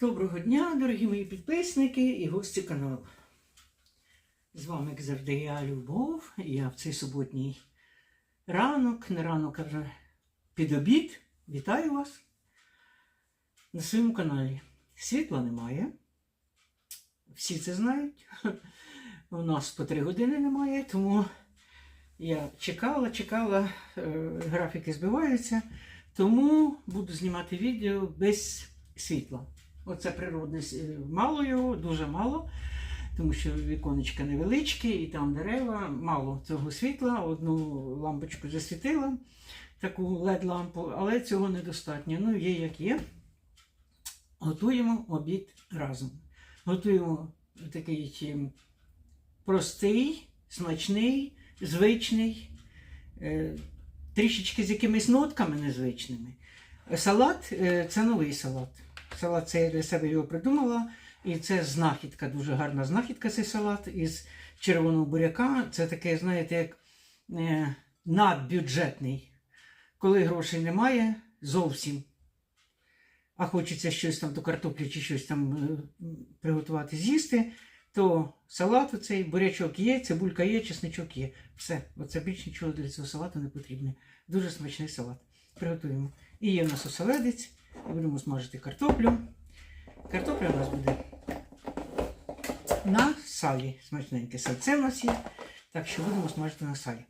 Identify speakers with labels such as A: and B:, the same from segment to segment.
A: Доброго дня, дорогі мої підписники і гості каналу. З вами, як завжди, я Любов. Я в цей суботній ранок, не ранок, а вже під обід. Вітаю вас на своєму каналі. Світла немає. Всі це знають. У нас по три години немає, тому я чекала, чекала, е, графіки збиваються, тому буду знімати відео без світла. Оце природне мало його, дуже мало, тому що віконечка невеличкі і там дерева, мало цього світла. Одну лампочку засвітила, таку LED-лампу, але цього недостатньо. Ну, є як є. Готуємо обід разом. Готуємо такий простий, смачний, звичний, е, трішечки з якимись нотками незвичними. Салат е, це новий салат. Салат це я для себе його придумала. І це знахідка, дуже гарна знахідка цей салат із червоного буряка. Це таке, знаєте, як е, надбюджетний. Коли грошей немає зовсім. А хочеться щось там до картоплі чи щось там е, приготувати з'їсти, то салат оцей, бурячок є, цибулька є, чесничок є. Все, оце більше нічого для цього салату не потрібно. Дуже смачний салат. Приготуємо. І є в нас оселедець, будемо смажити картоплю. Картопля у нас буде на салі. Смачненьке сальце у нас є. Так що будемо смажити на салі.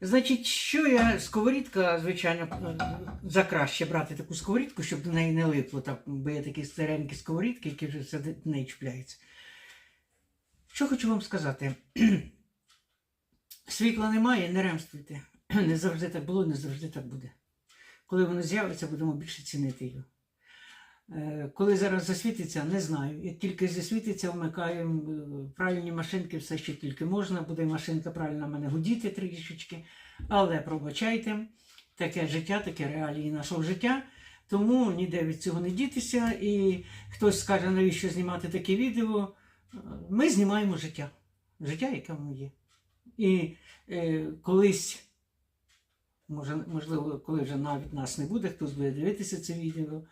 A: Значить, що я сковорідка, звичайно, за краще брати таку сковорідку, щоб до неї не липло, так, бо є такі старенькі сковорідки, які вже все до неї чіпляються. Що хочу вам сказати? Світла немає, не ремствуйте. Не завжди так було, не завжди так буде. Коли воно з'явиться, будемо більше цінити його. Е, Коли зараз засвітиться, не знаю. Як тільки засвітиться, вмикаємо е, правильні машинки, все що тільки можна. Буде машинка правильно мене гудіти трішечки. Але пробачайте, таке життя, таке реалії нашого життя. Тому ніде від цього не дітися. І хтось скаже, навіщо знімати таке відео. Е, Ми знімаємо життя. Життя, яке воно є. І е, колись, може, можливо, коли вже навіть нас не буде, хтось буде дивитися це відео.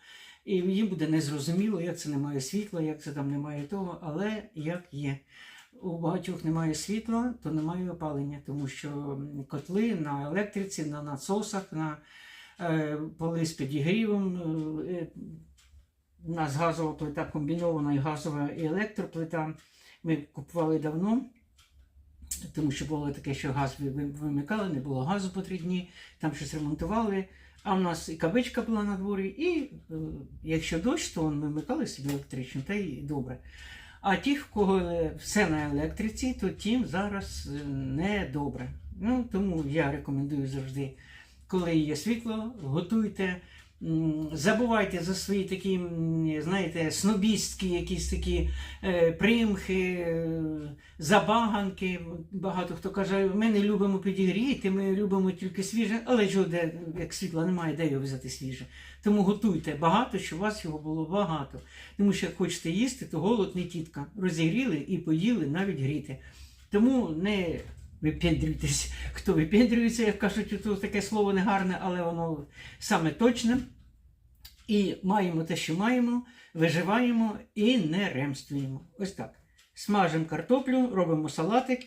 A: І їм буде незрозуміло, як це немає світла, як це там немає того, але як є. У багатьох немає світла, то немає опалення, тому що котли на електриці, на насосах, на е, поли з підігрівом. Е, у нас газова плита комбінована і газова і електроплита. Ми купували давно, тому що було таке, що газ ви- ви- вимикали, не було газу по три дні, там щось ремонтували. А в нас і кавичка була на дворі, і е, якщо дощ, то ми вмикали собі електричну, та й добре. А ті, в кого все на електриці, то тим зараз е, не добре. Ну, тому я рекомендую завжди, коли є світло, готуйте. Забувайте за свої такі, знаєте, снобістські якісь такі е, примхи, е, забаганки. Багато хто каже, ми не любимо підігріти, ми любимо тільки свіже, але ж де, як світла немає, де його взяти свіже. Тому готуйте багато, щоб у вас його було багато. Тому що як хочете їсти, то голод не тітка. Розігріли і поїли, навіть гріти. Тому не випендрюйтесь. Хто випендрюється, як кажуть, то таке слово негарне, але воно саме точне. І маємо те, що маємо, виживаємо і не ремствуємо. Ось так. Смажимо картоплю, робимо салатик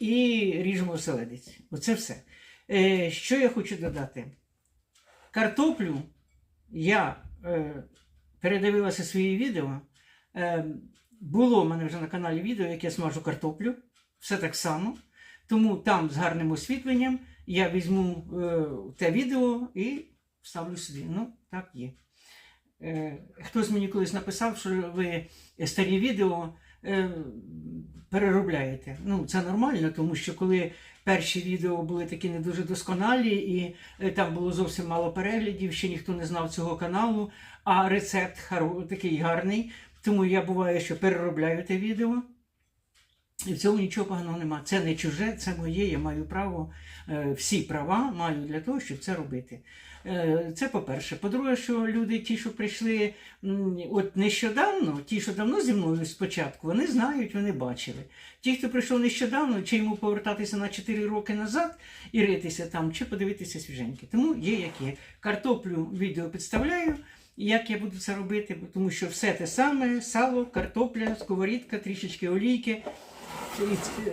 A: і ріжемо оселедець. Оце все. Е, що я хочу додати? Картоплю я е, передивилася свої відео. Е, було в мене вже на каналі відео, як я смажу картоплю. Все так само. Тому там з гарним освітленням я візьму е, те відео і вставлю собі. Ну, так є. Е, хтось мені колись написав, що ви старі відео е, переробляєте. Ну, це нормально, тому що коли перші відео були такі не дуже досконалі, і е, там було зовсім мало переглядів, ще ніхто не знав цього каналу, а рецепт такий гарний. Тому я буває, що переробляю те відео. І в цьому нічого поганого нема. Це не чуже, це моє, я маю право, е, всі права маю для того, щоб це робити. Е, Це по-перше. По-друге, що люди, ті, що прийшли от нещодавно, ті, що давно зі мною спочатку, вони знають, вони бачили. Ті, хто прийшов нещодавно, чи йому повертатися на 4 роки назад і ритися там, чи подивитися свіженьке. Тому є як є. Картоплю відео підставляю. Як я буду це робити, тому що все те саме: сало, картопля, сковорідка, трішечки олійки,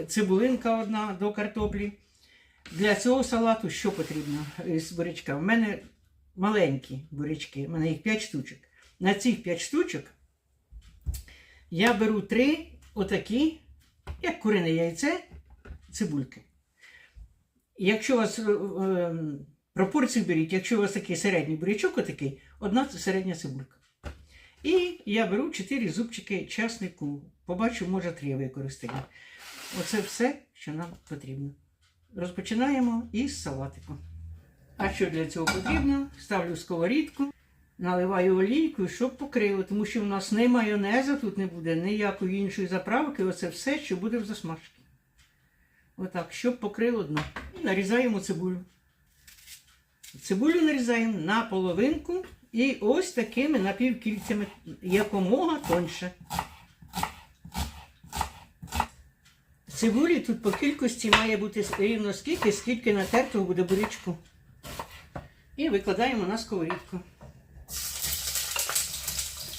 A: цибулинка одна до картоплі. Для цього салату що потрібно з бурячка? У мене маленькі бурячки, у мене їх 5 штучок. На цих 5 штучок я беру 3 отакі, як курине яйце, цибульки. Якщо у вас е, е, пропорцію беріть, якщо у вас такий середній бурячок, отакий, одна середня цибулька. І я беру 4 зубчики часнику. Побачу, може 3 використаю. Оце все, що нам потрібно. Розпочинаємо із салатику. А що для цього потрібно? Ставлю сковорідку, наливаю олійку, щоб покрило, тому що в нас не майонеза, тут не буде ніякої іншої заправки. Оце все, що буде в засмажці. Отак, щоб покрило дно. І нарізаємо цибулю. Цибулю нарізаємо на половинку і ось такими напівкільцями, якомога тоньше. Цибулі тут по кількості має бути рівно скільки, скільки натертого буде бурячку. І викладаємо на сковорідку.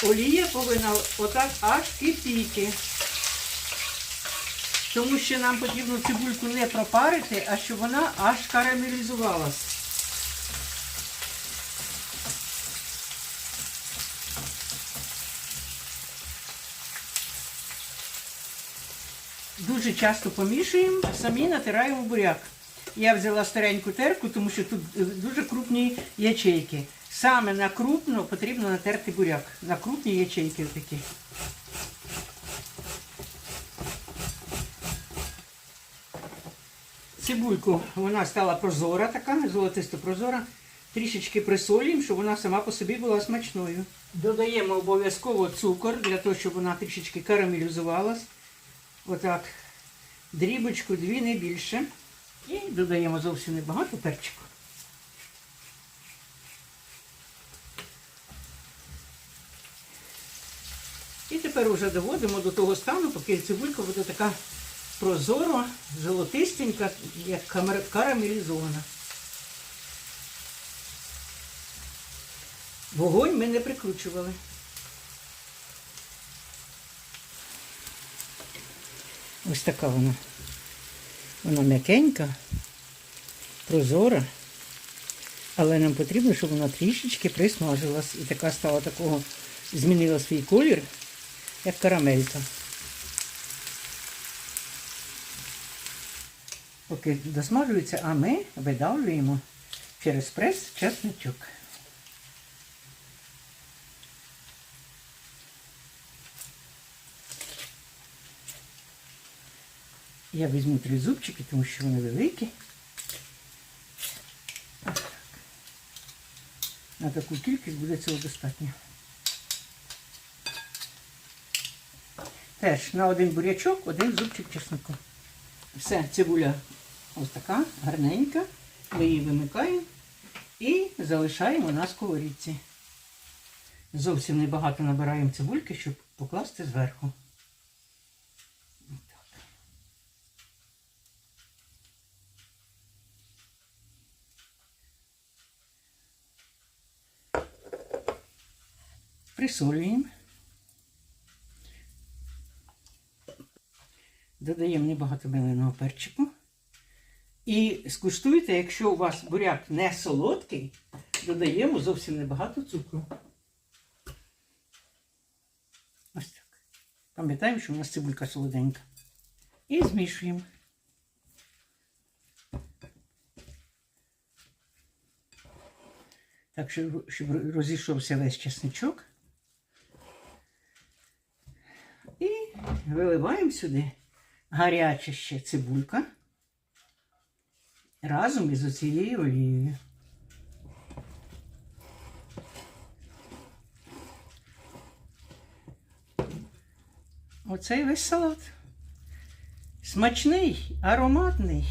A: Олія повинна отак аж кипіти. Тому що нам потрібно цибульку не пропарити, а щоб вона аж карамелізувалась. Дуже часто помішуємо, самі натираємо буряк. Я взяла стареньку терку, тому що тут е, дуже крупні ячейки. Саме на крупно потрібно натерти буряк. На крупні ячейки такі. Цибульку вона стала прозора така, золотисто прозора. Трішечки присолюємо, щоб вона сама по собі була смачною. Додаємо обов'язково цукор для того, щоб вона трішечки карамелізувалась. Отак. Дрібочку, дві, не більше. І додаємо зовсім небагато перчику. І тепер уже доводимо до того стану, поки цибулька буде така прозора, золотистенька, як карамелізована. Вогонь ми не прикручували. Ось така вона. Вона м'якенька, прозора, але нам потрібно, щоб вона трішечки присмажилась і така стала такого, змінила свій колір, як карамелька. Поки досмажується, а ми видавлюємо через прес чесничок. Я візьму три зубчики, тому що вони великі. На таку кількість буде цього достатньо. Теж на один бурячок, один зубчик чеснику. Все, цибуля ось така, гарненька. Ми її вимикаємо і залишаємо на сковорідці. Зовсім небагато набираємо цибульки, щоб покласти зверху. Присолюємо. Додаємо небагато меленого перчику. І скуштуйте, якщо у вас буряк не солодкий, додаємо зовсім небагато цукру. Ось так. Пам'ятаємо, що у нас цибулька солоденька. І змішуємо. Так, щоб, розійшовся весь чесничок. І виливаємо сюди гаряча ще цибулька разом із оцією олією. Оцей весь салат. Смачний, ароматний,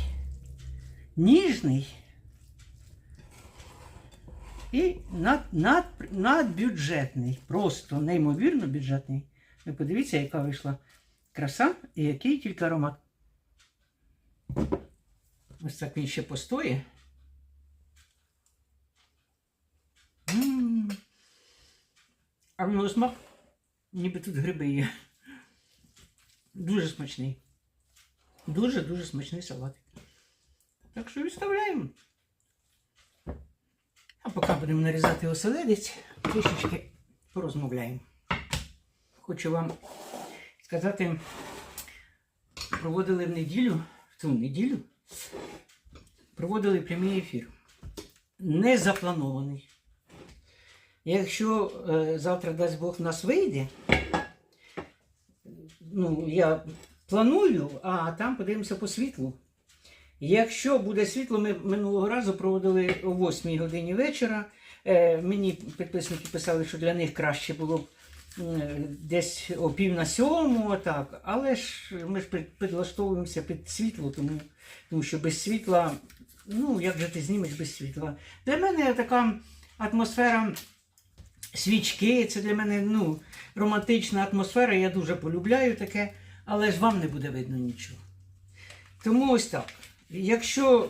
A: ніжний і над, над, надбюджетний. Просто неймовірно бюджетний. Ви подивіться, яка вийшла краса і який тільки аромат. Ось так він ще постоє. М. А воно смак, ніби тут гриби є. Дуже смачний. Дуже-дуже смачний салатик. Так що відставляємо. А поки будемо нарізати оселедець, трішечки порозмовляємо. Хочу вам сказати, проводили в неділю, в цю неділю, проводили прямий ефір. Не запланований. Якщо е, завтра дасть Бог нас вийде, ну, я планую, а там подивимося по світлу. Якщо буде світло, ми минулого разу проводили о 8 годині вечора. Е, мені підписники писали, що для них краще було б десь о пів на сьому, так. Але ж ми ж підлаштовуємося під світло, тому, тому що без світла, ну як же ти знімеш без світла? Для мене така атмосфера свічки, це для мене ну, романтична атмосфера, я дуже полюбляю таке, але ж вам не буде видно нічого. Тому ось так. Якщо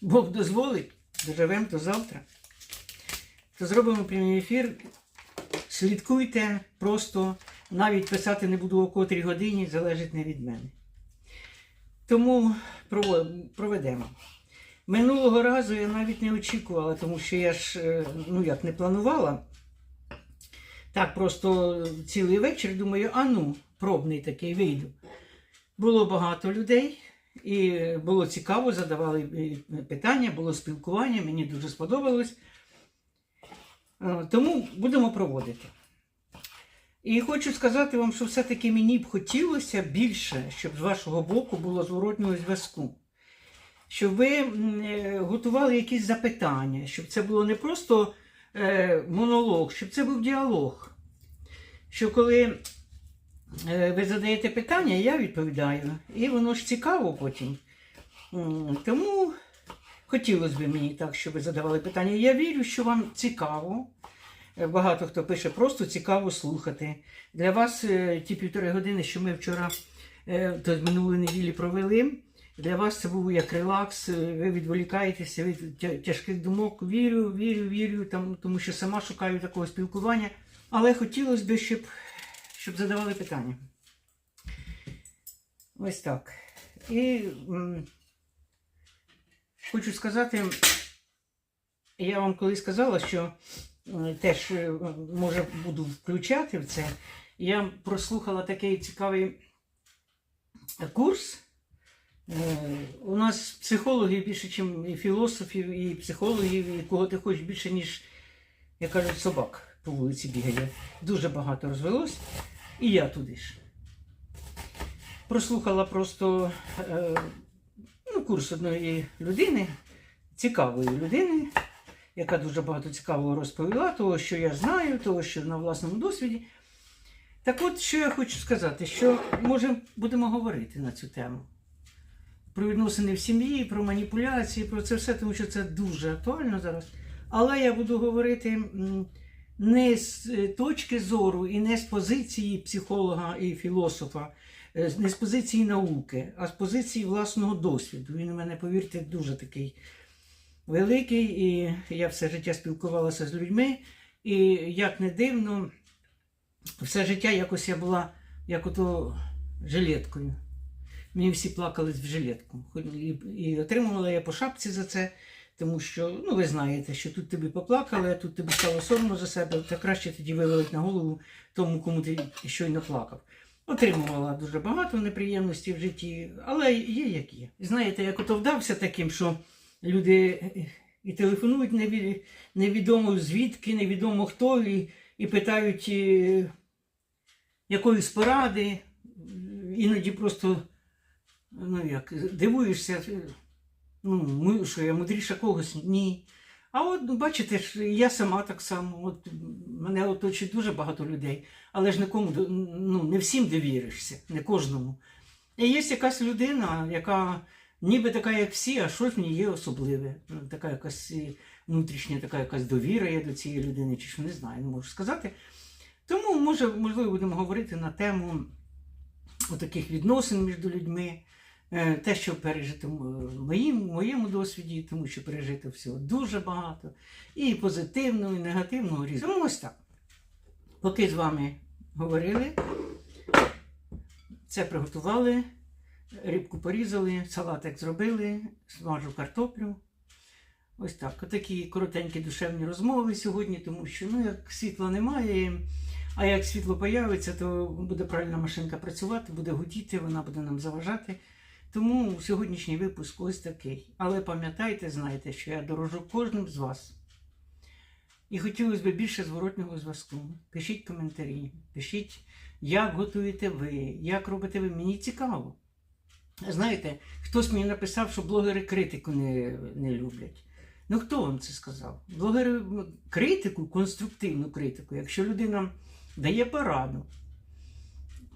A: Бог дозволить, доживемо до завтра, то зробимо прямий ефір. Слідкуйте, просто навіть писати не буду о котрій годині, залежить не від мене. Тому проведемо. Минулого разу я навіть не очікувала, тому що я ж е, ну як не планувала. Так, просто цілий вечір думаю, а ну, пробний такий вийду. Було багато людей, і було цікаво, задавали е, питання, було спілкування, мені дуже сподобалось. Е, Тому будемо проводити. І хочу сказати вам, що все-таки мені б хотілося більше, щоб з вашого боку було зворотнього зв'язку. Щоб ви е, готували якісь запитання, щоб це було не просто е, монолог, щоб це був діалог. Що коли ви задаєте питання, я відповідаю. І воно ж цікаво потім. Тому хотілося б мені так, щоб ви задавали питання. Я вірю, що вам цікаво. Е, Багато хто пише, просто цікаво слухати. Для вас е, ті півтори години, що ми вчора е, то минулої неділі провели. Для вас це був як релакс, ви відволікаєтеся від тяжких думок. Вірю, вірю, вірю, там, тому що сама шукаю такого спілкування. Але хотілося б, щоб, щоб задавали питання. Ось так. І хочу сказати, я вам колись сказала, що е, теж е, може буду включати в це. Я прослухала такий цікавий курс. Е, У нас психологів більше, ніж і філософів, і психологів, і кого ти хочеш більше, ніж, як кажуть, собак по вулиці бігає. Дуже багато розвелось. І я туди ж. Прослухала просто курс одної людини, цікавої людини, яка дуже багато цікавого розповіла, того, що я знаю, того, що на власному досвіді. Так от, що я хочу сказати, що може будемо говорити на цю тему. Про відносини в сім'ї, про маніпуляції, про це все, тому що це дуже актуально зараз. Але я буду говорити не з е, точки зору і не з позиції психолога і філософа, не з позиції науки, а з позиції власного досвіду. Він у мене, повірте, дуже такий великий, і я все життя спілкувалася з людьми. І як не дивно, все життя якось я була як ото жилеткою. Мені всі плакали в жилетку. І, отримувала я по шапці за це, тому що, ну ви знаєте, що тут тобі поплакали, тут тобі стало соромно за себе, та краще тоді вивелить на голову тому, кому ти щойно плакав. Отримувала дуже багато неприємностей в житті, але є як є. Знаєте, як ото вдався таким, що люди і телефонують неві- невідомо звідки, невідомо хто, і, і питають е, якоїсь поради, іноді просто ну як, дивуєшся, ну, що я мудріша когось, ні. А от ну, бачите я сама так само, от мене оточує дуже багато людей, але ж нікому ну, не всім довіришся, не кожному. І є якась людина, яка ніби така, як всі, а щось в ній є особливе. Ну, Така якась внутрішня, така якась довіра є до цієї людини, чи що не знаю, не можу сказати. Тому, може, можливо, будемо говорити на тему таких відносин між людьми. Е, Те, що пережито в моїм, моєму досвіді, тому що пережито всього дуже багато. І позитивного, і негативного різного. Тому ось так. Поки з вами говорили, це приготували, рибку порізали, салатик зробили, смажу картоплю. Ось так. Отакі коротенькі душевні розмови сьогодні, тому що ну, як світла немає, а як світло появиться, то буде правильна машинка працювати, буде гудіти, вона буде нам заважати. Тому сьогоднішній випуск ось такий. Але пам'ятайте, знайте, що я дорожу кожним з вас. І хотілося б більше зворотнього зв'язку. Пишіть коментарі, пишіть, як готуєте ви, як робите ви. Мені цікаво. Знаєте, хтось мені написав, що блогери критику не, не люблять. Ну хто вам це сказав? Блогери критику, конструктивну критику, якщо людина дає пораду.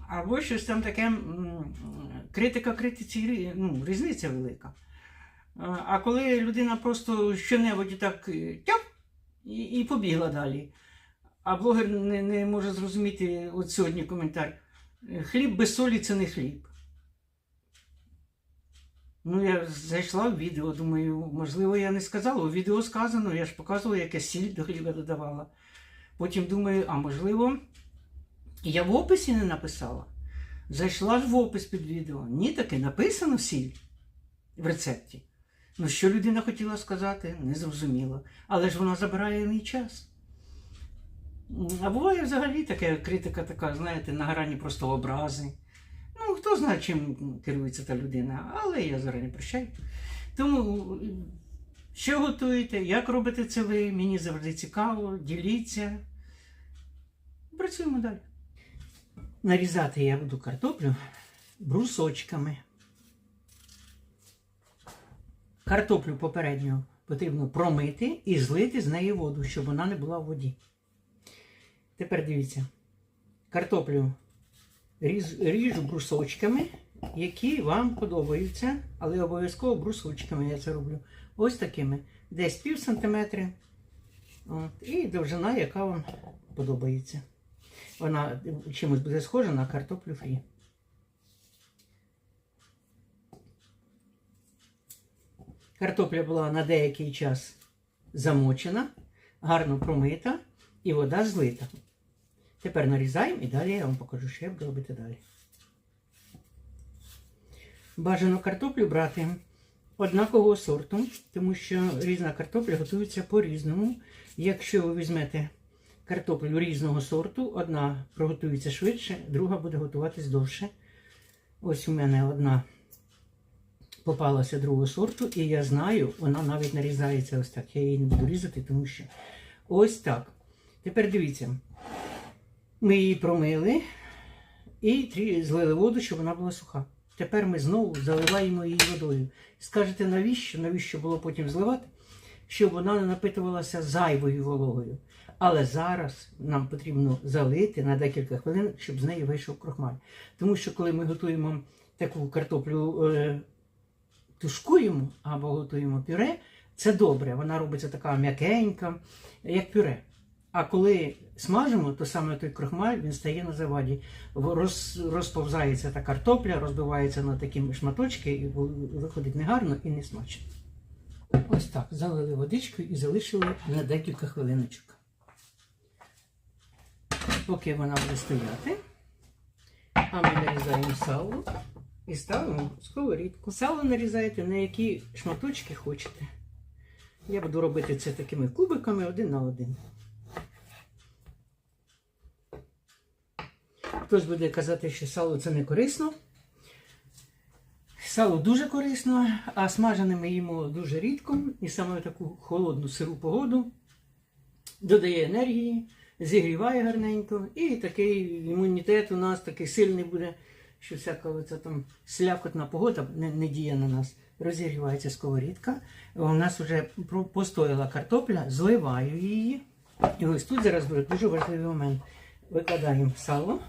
A: Або щось там таке, критика критиці ну, різниця велика. А коли людина просто що-небудь так е, тяп, і, і побігла далі. А блогер не, не може зрозуміти от сьогодні коментар. Хліб без солі це не хліб. Ну, я зайшла в відео, думаю, можливо, я не сказала. У відео сказано, я ж показувала, яке сіль до хліба додавала. Потім думаю, а можливо, я в описі не написала. Зайшла ж в опис під відео. Ні, таки написано сіль в рецепті. Ну, що людина хотіла сказати, не зрозуміло. Але ж вона забирає мій час. А буває взагалі таке критика така, знаєте, на грані просто образи. Ну, хто знає, чим керується та людина, але я зарані прощаю. Тому, що готуєте, як робите це ви, мені завжди цікаво, діліться. Працюємо далі. Нарізати я буду картоплю брусочками. Картоплю попередньо потрібно промити і злити з неї воду, щоб вона не була в воді. Тепер дивіться, картоплю ріжу брусочками, які вам подобаються, але обов'язково брусочками я це роблю. Ось такими. Десь пів сантиметри. От, і довжина, яка вам подобається. Вона чимось буде схожа на картоплю фрі. Картопля була на деякий час замочена, гарно промита і вода злита. Тепер нарізаємо і далі я вам покажу, що я буду робити далі. Бажано картоплю брати однакового сорту, тому що різна картопля готується по-різному. Якщо ви візьмете картоплю різного сорту, одна приготується швидше, друга буде готуватись довше. Ось у мене одна попалася другого сорту, і я знаю, вона навіть нарізається ось так. Я її не буду різати, тому що ось так. Тепер дивіться. Ми її промили і злили воду, щоб вона була суха. Тепер ми знову заливаємо її водою. Скажете, навіщо? Навіщо було потім зливати? Щоб вона не напитувалася зайвою вологою. Але зараз нам потрібно залити на декілька хвилин, щоб з неї вийшов крохмаль. Тому що коли ми готуємо таку картоплю, е, тушкуємо або готуємо пюре, це добре. Вона робиться така м'якенька, як пюре. А коли смажимо, то саме той крохмаль він стає на заваді. Роз, розповзається та картопля, розбивається на такі шматочки, і виходить негарно і не смачно. Ось так, залили водичкою і залишили на декілька хвилиночок. Поки вона буде стояти, а ми нарізаємо сало і ставимо в сковорідку. Сало нарізаєте на які шматочки хочете. Я буду робити це такими кубиками один на один. Хтось буде казати, що сало це не корисно. Сало дуже корисно, а смажене ми їмо дуже рідко. І саме в таку холодну сиру погоду додає енергії, зігріває гарненько. І такий імунітет у нас такий сильний буде, що всяка оця там слякотна погода не, не діє на нас. Розігрівається сковорідка. У нас вже постояла картопля, зливаю її. І ось тут зараз буде дуже важливий момент. Викладаємо сало.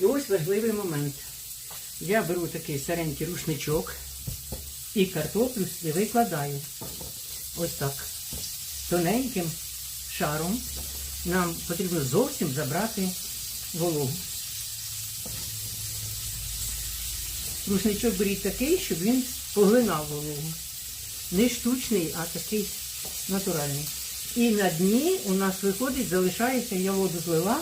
A: І ось важливий момент. Я беру такий старенький рушничок і картоплю сюди викладаю. Ось так. Тоненьким шаром. Нам потрібно зовсім забрати вологу. Рушничок беріть такий, щоб він поглинав вологу. Не штучний, а такий натуральний. І на дні у нас виходить, залишається, я воду злила,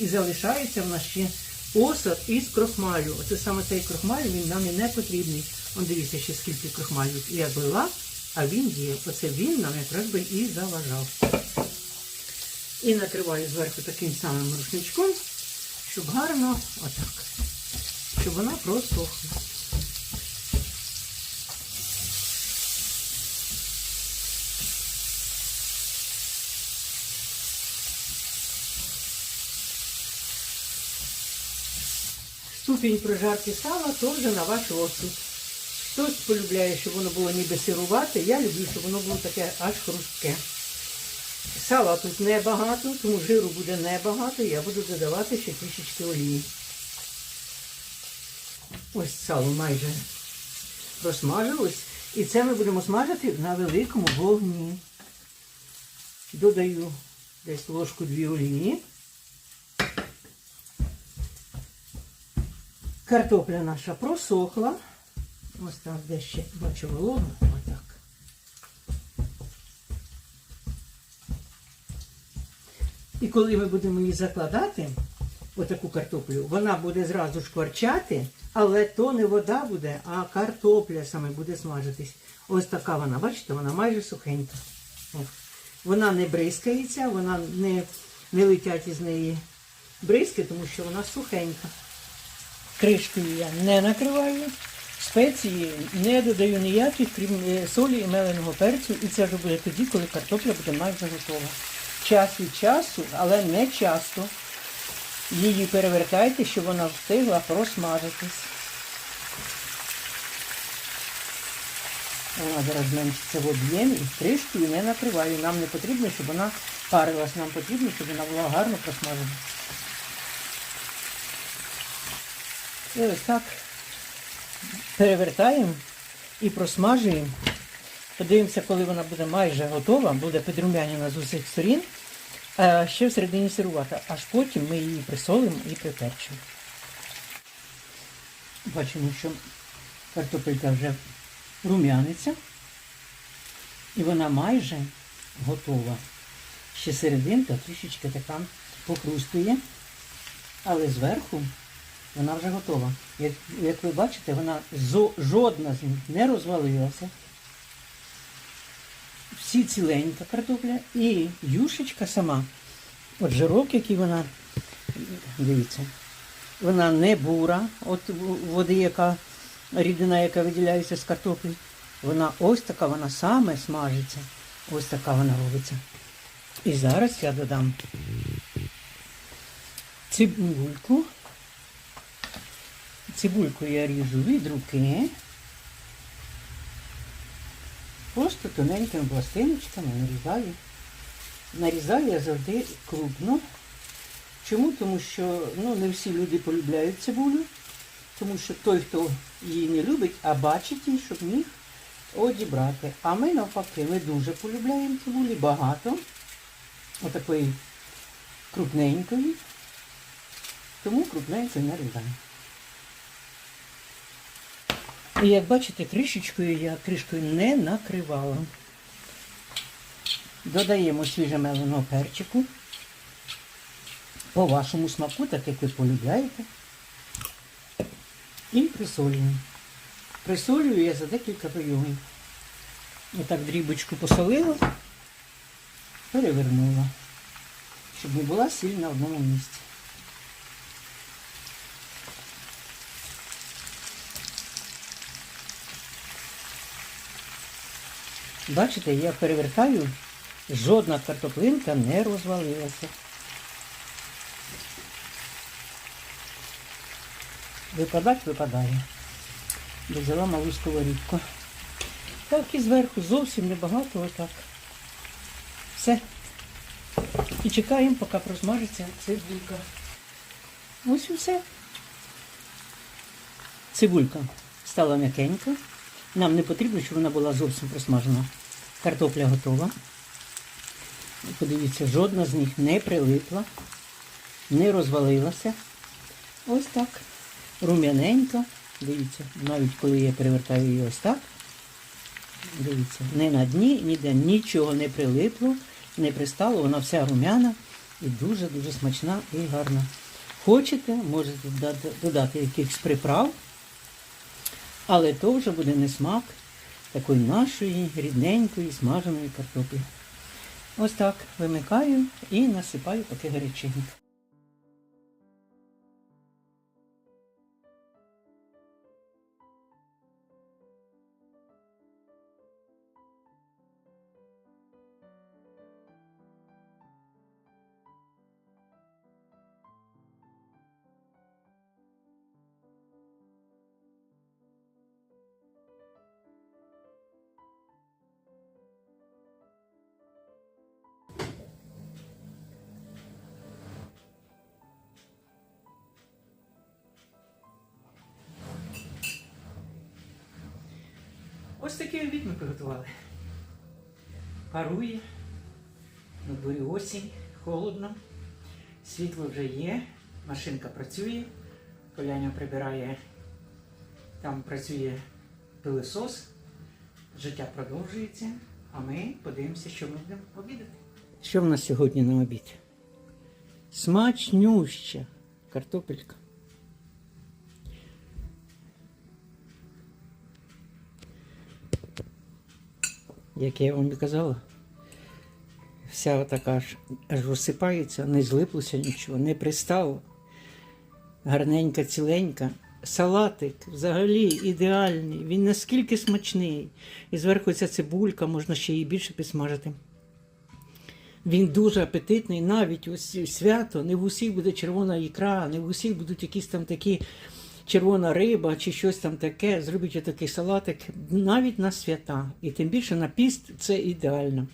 A: і залишається в нас ще осад із крохмалю. Оце саме цей крохмаль, він нам і не потрібний. Он дивіться, ще скільки крохмалю я злила, а він є. Оце він нам якраз би і заважав. І накриваю зверху таким самим рушничком, щоб гарно отак, щоб вона просохла. Ступінь прожарки сала теж на ваш розсуд. Хтось полюбляє, щоб воно було ніби сирувате, я люблю, щоб воно було таке аж хрустке. Сала тут небагато, тому жиру буде небагато, я буду додавати ще трішечки олії. Ось сало майже просмажилось. І це ми будемо смажити на великому вогні. Додаю десь ложку дві олії. Картопля наша просохла. Ось там де ще бачу вологу. Отак. І коли ми будемо її закладати, отаку картоплю, вона буде зразу шкварчати, але то не вода буде, а картопля саме буде смажитись. Ось така вона, бачите, вона майже сухенька. Вона не бризкається, вона не, не летять із неї бризки, тому що вона сухенька. Кришкою я не накриваю. Спеції не додаю ніяких, крім е, солі і меленого перцю. І це вже буде тоді, коли картопля буде майже готова. Час від часу, але не часто. Її перевертайте, щоб вона встигла просмажитись. Вона зараз зменшиться в об'ємі і кришкою не накриваю. Нам не потрібно, щоб вона парилась. Нам потрібно, щоб вона була гарно просмажена. І ось так перевертаємо і просмажуємо. Подивимося, коли вона буде майже готова, буде підрумянена з усіх сторін, ще всередині сирувата. Аж потім ми її присолимо і приперчимо. Бачимо, що картопелька вже рум'яниться. І вона майже готова. Ще серединка трішечки така похрустує, але зверху вона вже готова. Як, як ви бачите, вона зо, жодна з них не розвалилася. Всі ціленька картопля і юшечка сама. От жирок, який вона, дивіться, вона не бура, от води, яка рідина, яка виділяється з картоплі. Вона ось така, вона саме смажиться. Ось така вона робиться. І зараз я додам цибульку. Цибульку я ріжу від руки. Просто тоненькими пластиночками нарізаю. Нарізаю я завжди крупно. Чому? Тому що ну, не всі люди полюбляють цибулю. Тому що той, хто її не любить, а бачить її, щоб міг одібрати. А ми навпаки, ми дуже полюбляємо цибулі, багато. Отакої крупненької. Тому крупненькою нарізаємо. І як бачите, кришечкою я кришкою не накривала. Додаємо свіжемеленого перчику. По вашому смаку, так як ви полюбляєте. І присолюємо. Присолюю я за декілька прийомів. Отак дрібочку посолила, перевернула, щоб не була сіль на одному місці. Бачите, я перевертаю, жодна картоплинка не розвалилася. Випадать випадає. Взяла малу сковорідку. Так і зверху зовсім небагато отак. Все. І чекаємо, поки просмажиться цибулька. Ось і все. Цибулька стала м'якенька. Нам не потрібно, щоб вона була зовсім просмажена. Картопля готова. Подивіться, жодна з них не прилипла, не розвалилася. Ось так. Рум'яненька. Дивіться, навіть коли я перевертаю її ось так. Дивіться, не на дні, ніде нічого не прилипло. не пристало, вона вся румяна і дуже-дуже смачна і гарна. Хочете, можете додати якихось приправ, але то вже буде не смак такої нашої рідненької смаженої картоплі. Ось так вимикаю і насипаю поки гарячинник. Вже є, машинка працює, коляня прибирає, там працює пилисос, життя продовжується, а ми подивимося, що ми будемо обідати. Що в нас сьогодні на обід? Смачнюща картопелька. як я вам і казала, вся така ж аж розсипається, не злиплося нічого, не пристало. Гарненька, ціленька. Салатик взагалі ідеальний, він наскільки смачний. І зверху ця цибулька, можна ще її більше підсмажити. Він дуже апетитний, навіть ось свято, не в усіх буде червона ікра, не в усіх будуть якісь там такі червона риба чи щось там таке. Зробіть отакий салатик навіть на свята. І тим більше на піст це ідеально.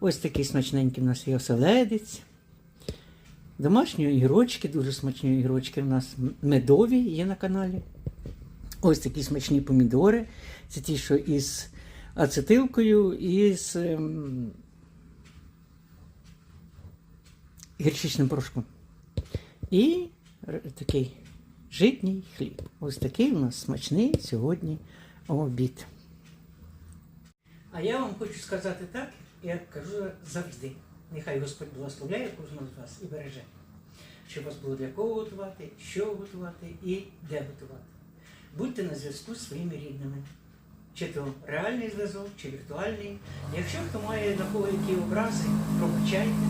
A: Ось такий смачненький у нас є оселедець. Домашні огірочки, дуже смачні огірочки у нас медові є на каналі. Ось такі смачні помідори. Це ті, що із ацетилкою і з ем, гірчичним порошком. І такий житній хліб. Ось такий у нас смачний сьогодні обід. А я вам хочу сказати так, як кажу завжди. Нехай Господь благословляє кожного з вас і береже, щоб вас було для кого готувати, що готувати і де готувати. Будьте на зв'язку з своїми рідними. Чи то реальний зв'язок, чи віртуальний. Якщо хто має на кого які образи, пробачайте,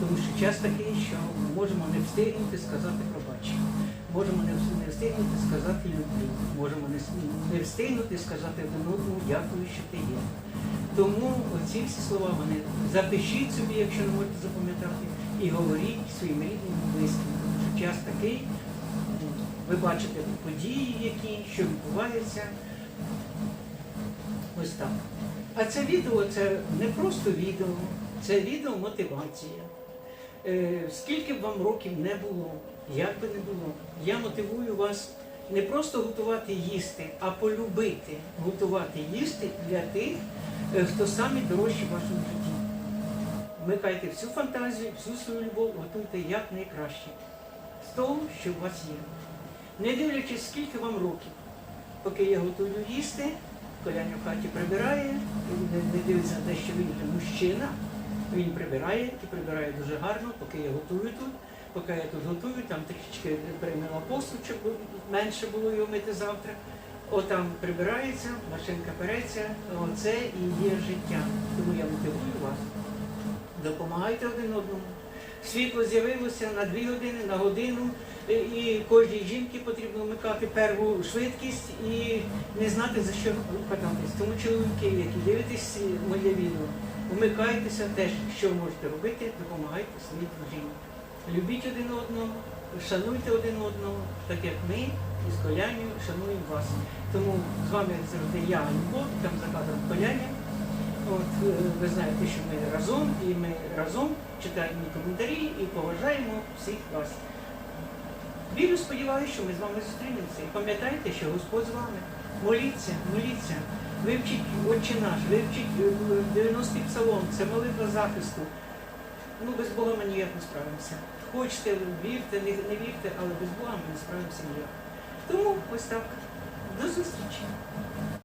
A: тому що час такий, що ми можемо не встигнути сказати пробачення. Можемо не встигнути сказати люблю, можемо не, встигнути сказати один одному дякую, що ти є. Тому оці всі слова вони запишіть собі, якщо не можете запам'ятати, і говоріть своїм рідним близьким. Що час такий, ви бачите події, які, що відбуваються. Ось так. А це відео це не просто відео, це відео мотивація. Е, скільки б вам років не було, як би не було, я мотивую вас не просто готувати їсти, а полюбити готувати їсти для тих, е, хто самі дорожчі в вашому житті. Вмикайте всю фантазію, всю свою любов, готуйте як найкраще. З того, що у вас є. Не дивлячись, скільки вам років, поки я готую їсти, коляня в хаті прибирає, не, дивиться на те, що він мужчина. Він прибирає і прибирає дуже гарно, поки я готую тут. Поки я тут готую, там трішечки приймала посуд, щоб менше було його мити завтра. Отам прибирається, машинка переться, оце і є життя. Тому я мотивую вас. Допомагайте один одному. Світло з'явилося на дві години, на годину, і- кожній жінці потрібно вмикати перву швидкість і не знати за що хвататись. Тому чоловіки, які дивитесь моє відео, вмикайтеся теж, що можете робити, допомагайте своїй дружині. Любіть один одного, шануйте один одного, так як ми із коляною шануємо вас. Тому з вами завжди я, Любов, там за кадром коляня. От е, ви знаєте, що ми разом, і ми разом читаємо коментарі і поважаємо всіх вас. Вірю, сподіваюся, що ми з вами зустрінемося. І пам'ятайте, що Господь з вами. Моліться, моліться, вивчіть Отче наш, вивчіть е, 90-й псалом, це молитва захисту. Ну, без Бога ми ніяк не справимося. Хочете, вірте, не, не вірте, але без Бога ми не справимося ніяк. Тому ось так. До зустрічі.